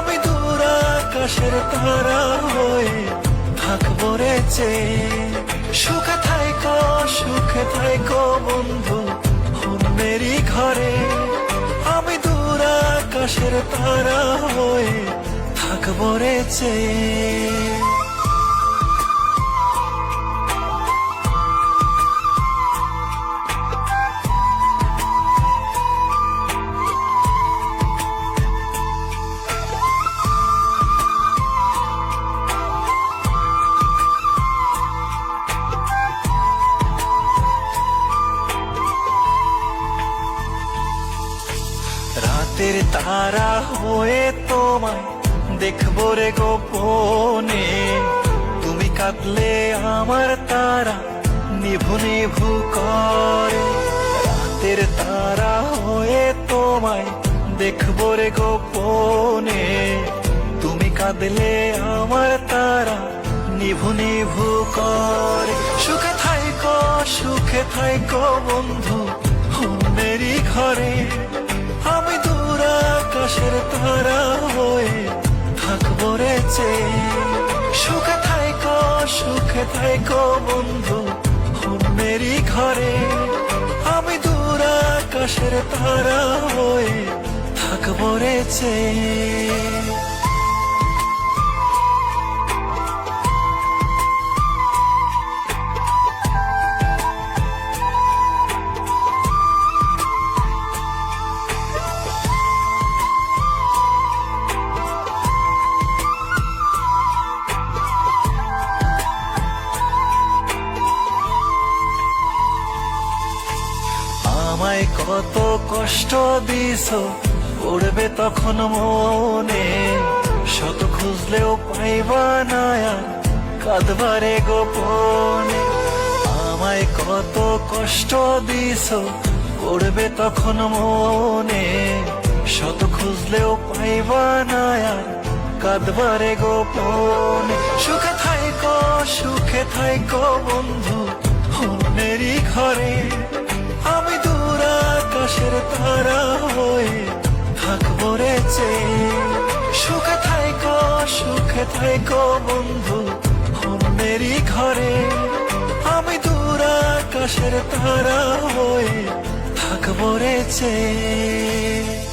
আমি দূর আকাশের তারা হয়ে থাকব রে চেয়ে সুখে থাইকো সুখে থাইকো বন্ধু মেরি ঘরে। আমি দূর আকাশের তারা হয়ে থাকব রে চেয়ে রাতের তারা হয়ে তোমায় দেখব রে গোপনে তুমি কাঁদলে আমার তারা নিভু নিভু করে রাতের তারা হয়ে তোমায় দেখব রে গোপনে তুমি কাঁদলে আমার তারা নিভু নিভু করে সুখে থাইকো সুখে থাইকো বন্ধু মেরি ঘরে আমি দূর আকাশের তারা হয়ে থাকব রে সুখে থাইকো সুখে থাইকো বন্ধু মেরি ঘরে। আমি দূর আকাশের তারা হয়ে থাকব রে আমায় কত কষ্ট দিস পড়বে তখন মনে। শত খুঁজলেও পাইবা না কাঁদবারে গোপনে। আমায় কত কষ্ট দিস পড়বে তখন মনে। শত খুঁজলেও পাইবা না কাঁদবারে গোপনে। সুখে থাইকো সুখে থাইকো বন্ধু অন্যেরই ঘরে। আকাশের তারা হয়ে থাকব রে চেয়ে সুখে থাইকো সুখে থাইকো বন্ধু, অন্যেরই ঘরে। আমি দূর আকাশের তারা হয়ে থাক চেয়ে